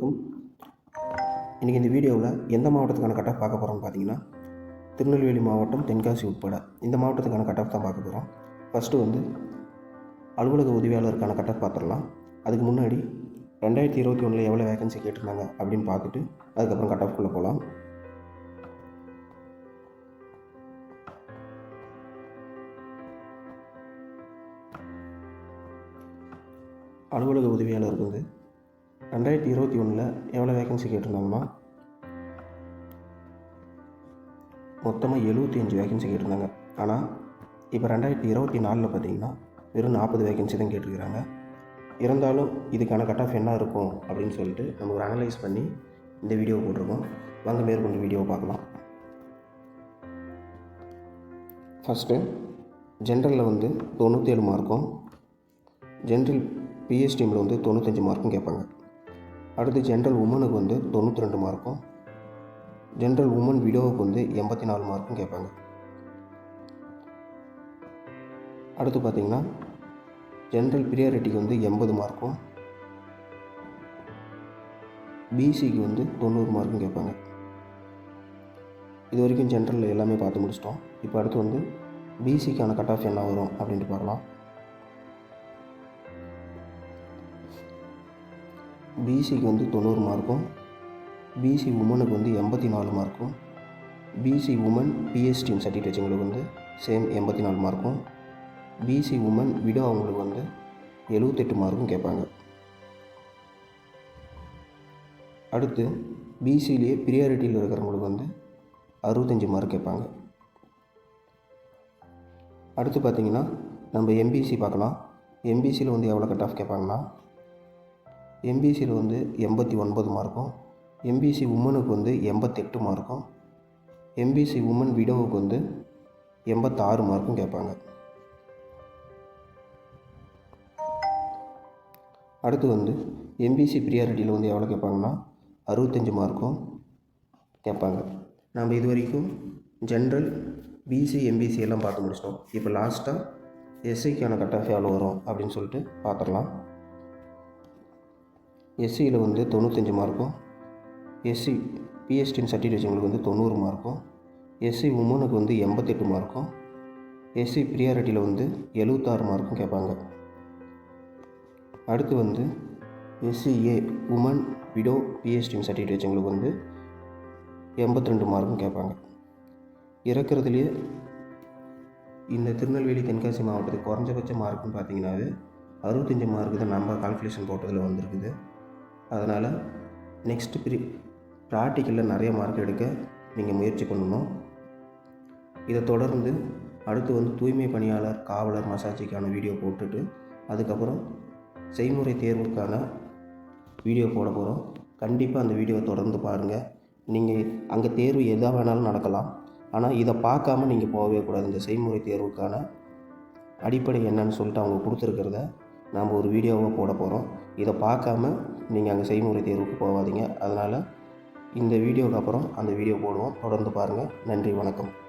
அனைவருக்கும் இன்றைக்கி இந்த வீடியோவில் எந்த மாவட்டத்துக்கான கட் ஆஃப் பார்க்க போகிறோம்னு பார்த்தீங்கன்னா திருநெல்வேலி மாவட்டம் தென்காசி உட்பட இந்த மாவட்டத்துக்கான கட் ஆஃப் தான் பார்க்க போகிறோம். ஃபஸ்ட்டு வந்து அலுவலக உதவியாளருக்கான கட் ஆஃப் பார்த்துடலாம். அதுக்கு முன்னாடி ரெண்டாயிரத்தி இருபத்தி ஒன்றில் எவ்வளோ வேகன்சி கேட்டிருந்தாங்க அப்படின்னு பார்த்துட்டு அதுக்கப்புறம் கட் ஆஃப்குள்ளே போகலாம். அலுவலக உதவியாளருக்கு வந்து ரெண்டாயிரத்தி இருபத்தி ஒன்றில் எவ்வளோ வேகன்சி கேட்டிருந்தாங்கன்னா மொத்தமாக எழுபத்தி அஞ்சு வேகன்சி கேட்டிருந்தாங்க. ஆனால் இப்போ ரெண்டாயிரத்தி இருபத்தி நாலில் பார்த்தீங்கன்னா வெறும் நாற்பது வேகன்சி தான் கேட்டிருக்கிறாங்க. இருந்தாலும் இதுக்கான கட் ஆஃப் என்ன இருக்கும் அப்படின்னு சொல்லிட்டு நம்ம ஒரு அனலைஸ் பண்ணி இந்த வீடியோ போட்டிருக்கோம். வாங்க மேற்கொண்டு வீடியோவை பார்க்கலாம். ஃபஸ்ட்டு ஜென்ரலில் வந்து தொண்ணூற்றேழு மார்க்கும் ஜென்ரல் பிஎஸ் வந்து தொண்ணூத்தஞ்சு மார்க்கும் கேட்பாங்க. அடுத்து ஜென்ரல் உமனுக்கு வந்து தொண்ணூற்றி ரெண்டு மார்க்கும் ஜென்ரல் உமன் விடோவுக்கு வந்து எண்பத்தி நாலு மார்க்கும் கேட்பாங்க. அடுத்து பார்த்தீங்கன்னா ஜென்ரல் பிரியாரிட்டிக்கு வந்து எண்பது மார்க்கும் பிசிக்கு வந்து தொண்ணூறு மார்க்கும் கேட்பாங்க. இது வரைக்கும் ஜென்ரலில் எல்லாமே பார்த்து முடிச்சிட்டோம். இப்போ அடுத்து வந்து பிசிக்கான கட் ஆஃப் என்ன வரும் அப்படின்ட்டு பார்க்கலாம். பிசிக்கு வந்து தொண்ணூறு மார்க்கும் பிசி உமனுக்கு வந்து எண்பத்தி நாலு மார்க்கும் BC woman PS TM certificate வச்சவங்களுக்கு வந்து சேம் எண்பத்தி நாலு மார்க்கும் பிசி உமன் விடோ அவங்களுக்கு வந்து எழுபத்தெட்டு மார்க்கும் கேட்பாங்க. அடுத்து பிசிலேயே ப்ரியாரிட்டியில் இருக்கிறவங்களுக்கு வந்து அறுபத்தஞ்சி மார்க் கேட்பாங்க. அடுத்து பார்த்திங்கன்னா நம்ம எம்பிசி பார்க்கலாம். எம்பிசியில் வந்து எவ்வளோ கட் ஆஃப் கேட்பாங்கன்னா எம்பிசியில் வந்து எண்பத்தி ஒன்பது மார்க்கும் எம்பிசி உமனுக்கு வந்து எண்பத்தெட்டு மார்க்கும் எம்பிசி உமன் விடோவுக்கு வந்து எண்பத்தாறு மார்க்கும் கேட்பாங்க. அடுத்து வந்து எம்பிசி ப்ரியாரிட்டியில் வந்து எவ்வளோ கேட்பாங்கன்னா அறுபத்தஞ்சி மார்க்கும் கேட்பாங்க. நம்ம இது வரைக்கும் ஜென்ரல் பிசி எம்பிசி எல்லாம் பார்த்து முடிச்சிட்டோம். இப்போ லாஸ்ட்டாக எஸ்சிக்கான கட் ஆஃப் எவ்வளோ வரும் அப்படின்னு சொல்லிட்டு பார்த்துடலாம். எஸ்சியில் வந்து தொண்ணூத்தஞ்சு மார்க்கும் எஸ்சி பிஎஸ்டின் சர்டிஃபிகேஷனுக்கு வந்து தொண்ணூறு மார்க்கும் எஸ்சி உமனுக்கு வந்து எண்பத்தெட்டு மார்க்கும் எஸ்சி ப்ரியாரிட்டியில் வந்து எழுபத்தாறு மார்க்கும் கேட்பாங்க. அடுத்து வந்து எஸ்சிஏ உமன் விடோ பிஎஸ்டின் சர்டிஃபிகேஷனுக்கு வந்து எண்பத்தி ரெண்டு மார்க்கும் கேட்பாங்க. இறக்குறதுலேயே இந்த திருநெல்வேலி தென்காசி மாவட்டத்துக்கு குறைஞ்சபட்ச மார்க்குன்னு பார்த்தீங்கன்னாவே அறுபத்தஞ்சி மார்க்கு தான் நம்ம கால்குலேஷன் போட்டதில் வந்திருக்குது. அதனால் நெக்ஸ்ட்டு ப்ரி ப்ராக்டிக்கலில் நிறைய மார்க் எடுக்க நீங்கள் முயற்சி பண்ணணும். இதை தொடர்ந்து அடுத்து வந்து தூய்மை பணியாளர் காவலர் மசாஜிக்கான வீடியோ போட்டுட்டு அதுக்கப்புறம் செய்முறை தேர்வுக்கான வீடியோ போட போகிறோம் கண்டிப்பாக அந்த வீடியோவை தொடர்ந்து பாருங்கள் நீங்கள் அங்கே தேர்வு எதாக வேணாலும் நடக்கலாம். ஆனால் இதை பார்க்காம நீங்கள் போகவே கூடாது. இந்த செய்முறை தேர்வுக்கான அடிப்படை என்னன்னு சொல்லிட்டு அவங்க கொடுத்துருக்கிறத நாம் ஒரு வீடியோவாக போட போகிறோம் இதை பார்க்காம நீங்கள் அங்கே செய்முறை தேர்வுக்கு போகாதீங்க. அதனால் இந்த வீடியோவுக்கு அப்புறம் அந்த வீடியோ போடுவோம். தொடர்ந்து பாருங்கள். நன்றி வணக்கம்.